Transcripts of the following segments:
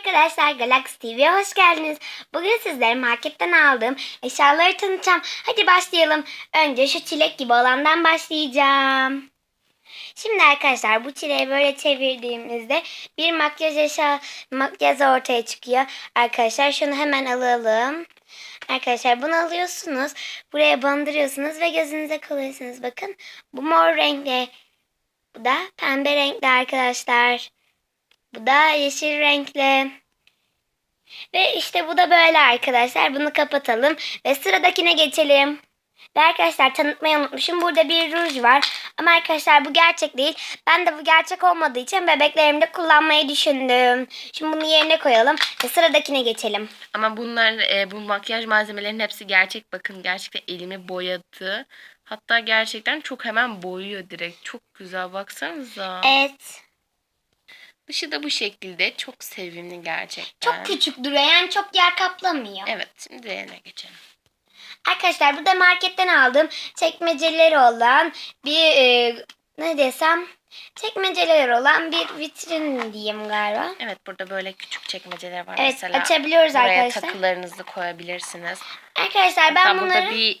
arkadaşlar Galaxy TV'ye hoş geldiniz. Bugün sizlere marketten aldığım eşyaları tanıtacağım. Hadi başlayalım. Önce şu çilek gibi olandan başlayacağım. Şimdi arkadaşlar bu çileği böyle çevirdiğimizde bir makyaj eşya makyaj ortaya çıkıyor. Arkadaşlar şunu hemen alalım. Arkadaşlar bunu alıyorsunuz. Buraya bandırıyorsunuz ve gözünüze kalıyorsunuz. Bakın bu mor renkli. Bu da pembe renkli arkadaşlar. Bu da yeşil renkli. Ve işte bu da böyle arkadaşlar. Bunu kapatalım ve sıradakine geçelim. Ve arkadaşlar tanıtmayı unutmuşum. Burada bir ruj var. Ama arkadaşlar bu gerçek değil. Ben de bu gerçek olmadığı için bebeklerimde kullanmayı düşündüm. Şimdi bunu yerine koyalım ve sıradakine geçelim. Ama bunlar e, bu makyaj malzemelerinin hepsi gerçek. Bakın gerçekten elimi boyadı. Hatta gerçekten çok hemen boyuyor direkt. Çok güzel baksanıza. Evet. Dışı da bu şekilde. Çok sevimli gerçekten. Çok küçük duruyor. Yani çok yer kaplamıyor. Evet şimdi diğerine geçelim. Arkadaşlar bu da marketten aldığım çekmeceleri olan bir e, ne desem çekmeceleri olan bir vitrin diyeyim galiba. Evet burada böyle küçük çekmeceler var Evet mesela. açabiliyoruz Buraya arkadaşlar. takılarınızı koyabilirsiniz. Arkadaşlar ben Hatta bunları burada bir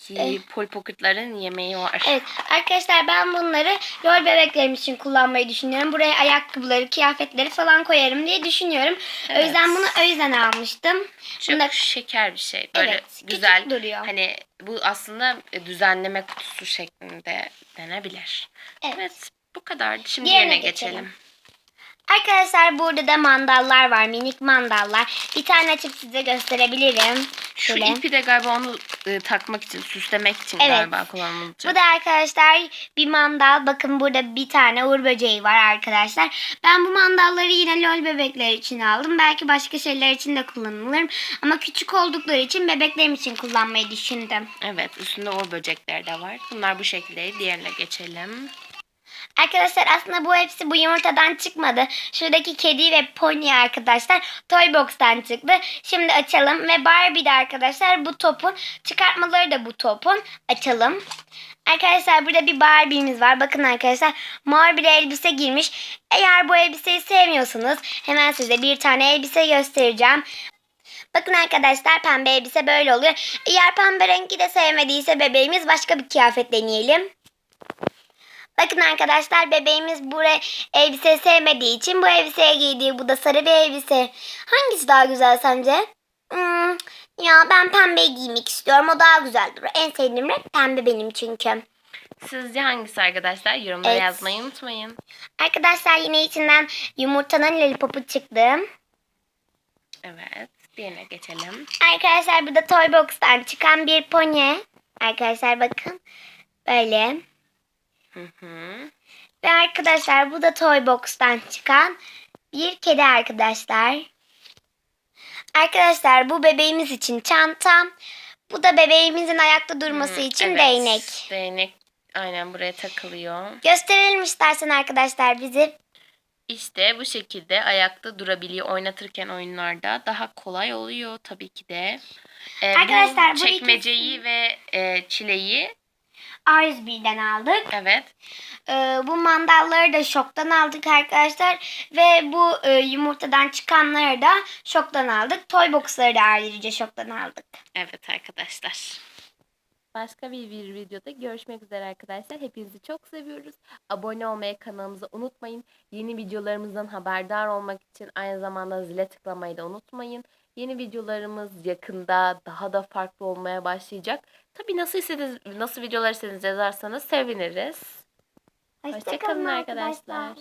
ki Pol Pocket'ların yemeği var. Evet arkadaşlar ben bunları rol bebeklerim için kullanmayı düşünüyorum. Buraya ayakkabıları, kıyafetleri falan koyarım diye düşünüyorum. O Evet. yüzden bunu o yüzden almıştım. Çok Bunda- şeker bir şey. Böyle Evet, güzel. duruyor. Hani bu aslında düzenleme kutusu şeklinde denebilir. Evet. Evet, bu kadar. Şimdi Diğerine yerine geçelim. geçelim. Arkadaşlar burada da mandallar var. Minik mandallar. Bir tane açıp size gösterebilirim. Şu Şöyle. ipi de galiba onu e, takmak için, süslemek için Evet. galiba kullanılacak. Bu da arkadaşlar bir mandal. Bakın burada bir tane uğur böceği var arkadaşlar. Ben bu mandalları yine lol bebekler için aldım. Belki başka şeyler için de kullanılır. Ama küçük oldukları için bebeklerim için kullanmayı düşündüm. Evet, üstünde o böcekler de var. Bunlar bu şekilde. Diğerine geçelim. Arkadaşlar aslında bu hepsi bu yumurtadan çıkmadı. Şuradaki kedi ve pony arkadaşlar Toy Box'tan çıktı. Şimdi açalım ve Barbie de arkadaşlar bu topun çıkartmaları da bu topun. Açalım. Arkadaşlar burada bir Barbie'miz var. Bakın arkadaşlar mor bir elbise giymiş. Eğer bu elbiseyi sevmiyorsanız hemen size bir tane elbise göstereceğim. Bakın arkadaşlar pembe elbise böyle oluyor. Eğer pembe rengi de sevmediyse bebeğimiz başka bir kıyafet deneyelim. Bakın arkadaşlar bebeğimiz bu re- elbise sevmediği için bu elbiseye giydiği bu da sarı bir elbise. Hangisi daha güzel sence? Hmm, ya ben pembeyi giymek istiyorum. O daha güzel durur. En sevdiğim renk pembe benim çünkü. Sizce hangisi arkadaşlar? Yorumlara Evet. yazmayı unutmayın. Arkadaşlar yine içinden yumurtanın lollipopu çıktı. Evet, diğerine geçelim. Arkadaşlar bu da Toy Box'tan çıkan bir pony. Arkadaşlar bakın. Böyle. Hı hı. Ve arkadaşlar bu da Toy Box'tan çıkan bir kedi arkadaşlar. Arkadaşlar bu bebeğimiz için çanta. Bu da bebeğimizin ayakta durması Hı, için evet. değnek. Değnek aynen buraya takılıyor. Gösterelim istersen arkadaşlar bizi. İşte bu şekilde ayakta durabiliyor. Oynatırken oyunlarda daha kolay oluyor tabii ki de. Ee, Arkadaşlar, bu çekmeceyi ve e, çileği A101'den aldık. evet Ee, bu mandalları da şoktan aldık arkadaşlar. Ve bu e, yumurtadan çıkanları da şoktan aldık. Toy Box'ları da ayrıca şoktan aldık. evet arkadaşlar. Başka bir, bir videoda görüşmek üzere arkadaşlar. Hepinizi çok seviyoruz. Abone olmayı kanalımıza unutmayın. Yeni videolarımızdan haberdar olmak için aynı zamanda zile tıklamayı da unutmayın. Yeni videolarımız yakında daha da farklı olmaya başlayacak. Tabii nasıl istediğiniz, nasıl videolar istediğinizi yazarsanız seviniriz. Hoşçakalın arkadaşlar.